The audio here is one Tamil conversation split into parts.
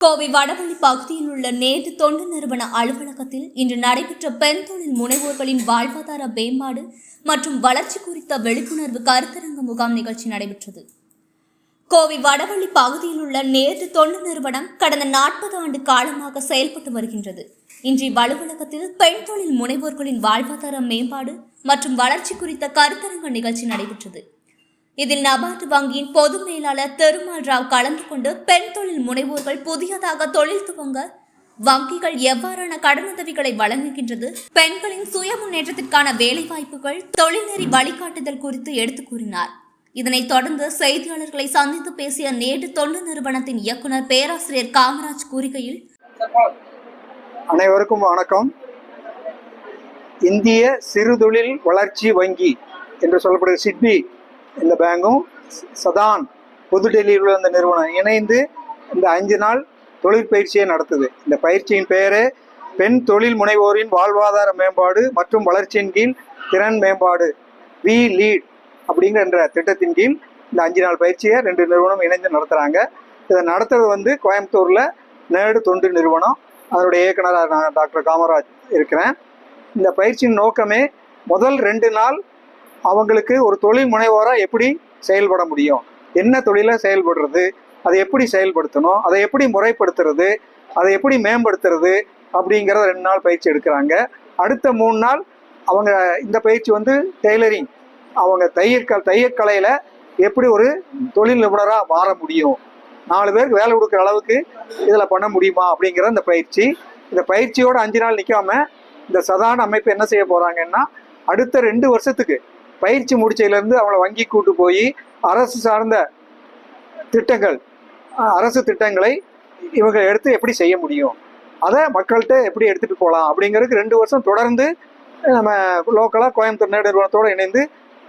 கோவை வடவள்ளி பகுதியில் உள்ள நேரு தொண்டு நிறுவன அலுவலகத்தில் இன்று நடைபெற்ற பெண் தொழில் முனைவோர்களின் வாழ்வாதார மேம்பாடு மற்றும் வளர்ச்சி குறித்த விழிப்புணர்வு கருத்தரங்க முகாம் நிகழ்ச்சி நடைபெற்றது. கோவை வடவள்ளி பகுதியில் உள்ள நேரு தொண்டு நிறுவனம் கடந்த நாற்பது ஆண்டு காலமாக செயல்பட்டு வருகின்றது. இன்றைய அலுவலகத்தில் பெண் தொழில் முனைவோர்களின் வாழ்வாதார மேம்பாடு மற்றும் வளர்ச்சி குறித்த கருத்தரங்க நிகழ்ச்சி நடைபெற்றது. இதில் நபார்டு வங்கியின் பொது மேலாளர் பெருமாள் ராவ் கலந்து கொண்டு பெண் தொழில் முனைவோர்கள் புதியதாக தொழில் துவங்க வங்கிகள் எவ்வாறான கடனுதவிகளை வழங்குகின்றது? பெண்களின் சுய முன்னேற்றத்திற்கான வேலைவாய்ப்புகள் தொழில்நெறி வழிகாட்டுதல் குறித்து எடுத்துக் கூறினார். இதனைத் தொடர்ந்து செய்தியாளர்களை சந்தித்து பேசிய நேடு தொண்டு நிறுவனத்தின் இயக்குனர் பேராசிரியர் காமராஜ் கூறுகையில் அனைவருக்கும் வணக்கம். இந்திய சிறுதொழில் வளர்ச்சி வங்கி என்று சொல்லப்படுகிற சிட்பி இந்த பேங்கும் சதான் புது டெல்லியில் உள்ள அந்த நிறுவனம் இணைந்து இந்த அஞ்சு நாள் தொழிற்பயிற்சியை நடத்துது. இந்த பயிற்சியின் பெயரே பெண் தொழில் முனைவோரின் வாழ்வாதார மேம்பாடு மற்றும் வளர்ச்சியின் கீழ் திறன் மேம்பாடு வி லீட் அப்படிங்கிற என்ற திட்டத்தின் கீழ் இந்த அஞ்சு நாள் பயிற்சியை ரெண்டு நிறுவனம் இணைந்து நடத்துகிறாங்க இதை நடத்துறது வந்து கோயம்புத்தூரில் நேடு தொண்டு நிறுவனம். அதனுடைய இயக்குனராக நான் டாக்டர் காமராஜ் இருக்கிறேன். இந்த பயிற்சியின் நோக்கமே முதல் ரெண்டு நாள் அவங்களுக்கு ஒரு தொழில் முனைவோராக எப்படி செயல்பட முடியும்? என்ன தொழிலை செயல்படுறது? அதை எப்படி செயல்படுத்தணும்? அதை எப்படி முறைப்படுத்துறது? அதை எப்படி மேம்படுத்துறது? அப்படிங்கிறத ரெண்டு நாள் பயிற்சி எடுக்கிறாங்க. அடுத்த மூணு நாள் அவங்க இந்த பயிற்சி வந்து டெய்லரிங். அவங்க தையற்க தையற்கலையில் எப்படி ஒரு தொழில் நிபுணராக மாற முடியும்? நாலு பேருக்கு வேலை கொடுக்குற அளவுக்கு இதில் பண்ண முடியுமா? அப்படிங்கிற இந்த பயிற்சி. இந்த பயிற்சியோட அஞ்சு நாள் நிற்காம இந்த சதான அமைப்பு என்ன செய்ய போகிறாங்கன்னா அடுத்த ரெண்டு வருஷத்துக்கு பயிற்சி முடிச்சதுலேருந்து அவங்கள வங்கி கூட்டு போய் அரசு சார்ந்த திட்டங்கள் அரசு திட்டங்களை இவங்க எடுத்து எப்படி செய்ய முடியும்? அதை மக்கள்கிட்ட எப்படி எடுத்துகிட்டு போகலாம்? அப்படிங்கிறதுக்கு ரெண்டு வருஷம் தொடர்ந்து நம்ம லோக்கலாக கோயம்புத்தூர் நேடு நிறுவனத்தோடு இணைந்து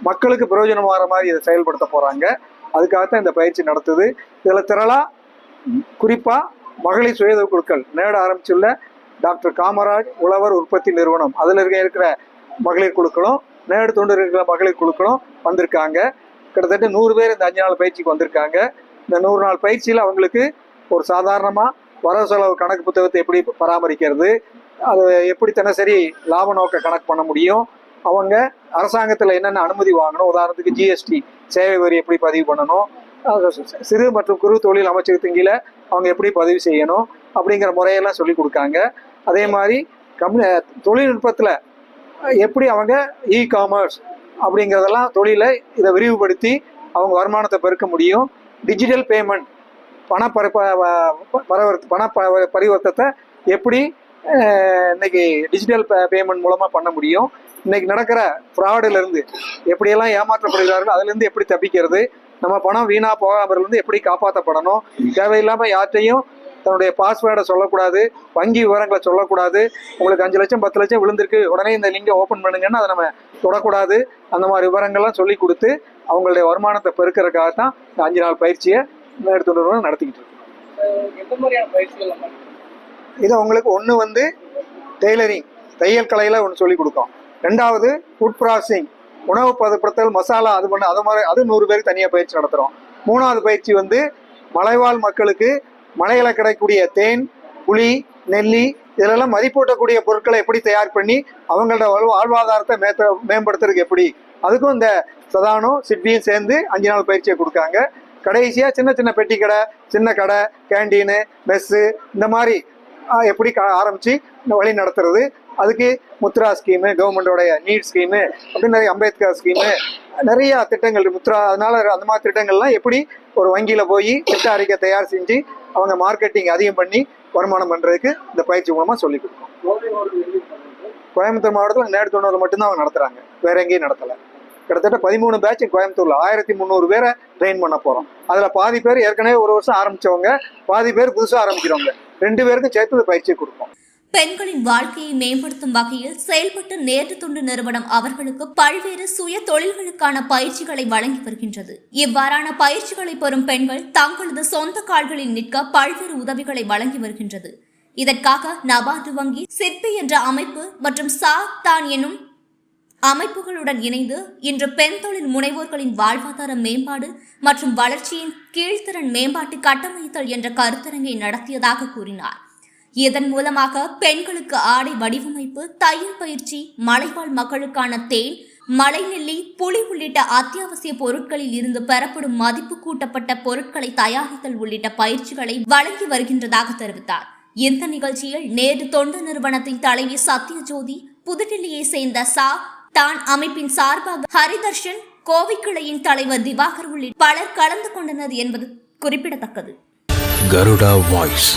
மக்களுக்கு பிரயோஜனமாகிற மாதிரி இதை செயல்படுத்த போகிறாங்க அதுக்காகத்தான் இந்த பயிற்சி நடத்துது. இதில் திரளாக குறிப்பாக மகளிர் சுய குழுக்கள் நேட ஆரம்பிச்சுள்ள டாக்டர் காமராஜ் உழவர் உற்பத்தி நிறுவனம். அதில் இருக்க இருக்கிற மகளிர் குழுக்களும் மேடு தொண்டு இருக்கிற மகளிர் குழுக்களும் வந்திருக்காங்க. கிட்டத்தட்ட நூறு பேர் இந்த அஞ்சு நாள் பயிற்சிக்கு வந்திருக்காங்க. இந்த நூறு நாள் பயிற்சியில் அவங்களுக்கு ஒரு சாதாரணமாக வரவு செலவு கணக்கு புத்தகத்தை எப்படி பராமரிக்கிறது அது எப்படி தினசரி லாப நோக்க கணக்கு பண்ண முடியும் அவங்க அரசாங்கத்தில் என்னென்ன அனுமதி வாங்கணும் உதாரணத்துக்கு ஜிஎஸ்டி சேவை வரி எப்படி பதிவு பண்ணணும் சிறு மற்றும் குறு தொழில் அமைச்சகத்தின் கீழே அவங்க எப்படி பதிவு செய்யணும் அப்படிங்கிற முறையெல்லாம் சொல்லி கொடுக்காங்க. அதே மாதிரி கம்யூ தொழில்நுட்பத்தில் எப்படி அவங்க இ காமர்ஸ் அப்படிங்கிறதெல்லாம் தொழிலை இதை விரிவுபடுத்தி அவங்க வருமானத்தை பெருக்க முடியும். டிஜிட்டல் பேமெண்ட் பண பர பரவர்த்த பண ப- பரிவர்த்தத்தை எப்படி இன்னைக்கு டிஜிட்டல் பேமெண்ட் மூலமாக பண்ண முடியும். இன்னைக்கு நடக்கிற ஃப்ராடுலேருந்து எப்படியெல்லாம் ஏமாற்றப்படுகிறார்கள் அதுலேருந்து எப்படி தப்பிக்கிறது நம்ம பணம் வீணாக போகாமலேருந்து எப்படி காப்பாற்றப்படணும் தேவையில்லாமல் யார்கிட்டையும் தன்னுடைய பாஸ்வேர்டை சொல்லக்கூடாது வங்கி விவரங்களை சொல்லக்கூடாது. உங்களுக்கு அஞ்சு லட்சம் பத்து லட்சம் விழுந்திருக்கு உடனே இந்த லிங்கை ஓப்பன் பண்ணுங்கன்னு அதை நம்ம தொடக்கூடாது. அந்த மாதிரி விவரங்கள்லாம் சொல்லி கொடுத்து அவங்களுடைய வருமானத்தை பெருக்கிறதுக்காக தான் இந்த அஞ்சு நாள் பயிற்சியை எடுத்து நிறுவனம் நடத்திக்கிட்டு இருக்கு எந்த மாதிரியான பயிற்சிகள் நம்ம இது உங்களுக்கு ஒன்று வந்து டெய்லரிங் தையல் கலையில் ஒன்று சொல்லி கொடுக்கும். ரெண்டாவது ஃபுட் ப்ராசஸிங் உணவு பதப்படுத்தல் மசாலா அது பண்ண அது மாதிரி அது நூறு பேருக்கு தனியாக பயிற்சி நடத்துகிறோம் மூணாவது பயிற்சி வந்து மலைவாழ் மக்களுக்கு மலையில் கிடைக்கக்கூடிய தேன் புளி நெல்லி இதிலெல்லாம் மதிப்பூட்டக்கூடிய பொருட்களை எப்படி தயார் பண்ணி அவங்களோட வாழ்வாதாரத்தை மேத்த மேம்படுத்துறதுக்கு எப்படி? அதுக்கும் இந்த சதானும் சிட்பியும் சேர்ந்து அஞ்சு நாள் பயிற்சியை கொடுக்காங்க கடைசியாக சின்ன சின்ன பெட்டி கடை சின்ன கடை கேண்டீனு மெஸ்ஸு இந்த மாதிரி எப்படி க- ஆரம்பித்து வழி நடத்துறது. அதுக்கு முத்ரா ஸ்கீமு கவர்மெண்டோடைய நீட் ஸ்கீமு அப்படின்னு நிறைய அம்பேத்கர் ஸ்கீமு நிறைய திட்டங்கள் முத்ரா அதனால அந்த மாதிரி திட்டங்கள்லாம் எப்படி ஒரு வங்கியில் போய் திட்ட அறிக்கை தயார் செஞ்சு அவங்க மார்க்கெட்டிங் அதிகம் பண்ணி வருமானம் பண்ணுறதுக்கு இந்த பயிற்சி மூலமாக சொல்லிக் கொடுக்கணும் கோயம்புத்தூர் மாவட்டத்தில் நேற்று தொண்ணூறு மட்டும்தான் அவங்க நடத்துகிறாங்க வேற எங்கேயும் நடத்தலை. கிட்டத்தட்ட பதிமூணு பேட்ச் கோயம்புத்தூரில் ஆயிரத்தி முந்நூறு பேரை ட்ரெயின் பண்ண போகிறோம் அதில் பாதி பேர் ஏற்கனவே ஒரு வருஷம் ஆரம்பிச்சவங்க பாதி பேர் புதுசாக ஆரம்பிக்கிறவங்க. ரெண்டு பேருக்கும் சேர்த்து இந்த பயிற்சியை கொடுப்போம். பெண்களின் வாழ்க்கையை மேம்படுத்தும் வகையில் செயல்பட்டு நேற்று தொண்டு நிறுவனம் அவர்களுக்கு பல்வேறு சுய தொழில்களுக்கான பயிற்சிகளை வழங்கி வருகின்றது. இவ்வாறான பயிற்சிகளை பெறும் பெண்கள் தங்களது சொந்த கால்களில் நிற்க பல்வேறு உதவிகளை வழங்கி வருகின்றது. இதற்காக நபார்டு வங்கி சிற்பி என்ற அமைப்பு மற்றும் சா தான் எனும் அமைப்புகளுடன் இணைந்து இன்று பெண் தொழில் முனைவோர்களின் வாழ்வாதார மேம்பாடு மற்றும் வளர்ச்சியின் கீழ்த்திறன் மேம்பாட்டு கட்டமைத்தல் என்ற கருத்தரங்கை நடத்தியதாக கூறினார். இதன் மூலமாக பெண்களுக்கு ஆடை வடிவமைப்பு தையல் பயிற்சி மலைவாழ் மக்களுக்கான தேன் மலைநெல்லி புளி உள்ளிட்ட அத்தியாவசிய பொருட்களில் இருந்து பெறப்படும் மதிப்பு கூட்டப்பட்ட பொருட்களை தயாரித்தல் உள்ளிட்ட பயிற்சிகளை வழங்கி வருகின்றதாக தெரிவித்தார். இந்த நிகழ்ச்சியில் நேரு தொண்டு நிறுவனத்தின் தலைவி சத்யஜோதி புதுடில்லியை சேர்ந்த சா தான் அமைப்பின் சார்பாக ஹரிதர்ஷன் கோவை கிளையின் தலைவர் திவாகர் உள்ளிட்ட பலர் கலந்து கொண்டனர் என்பது குறிப்பிடத்தக்கது. கருடா வாய்ஸ்.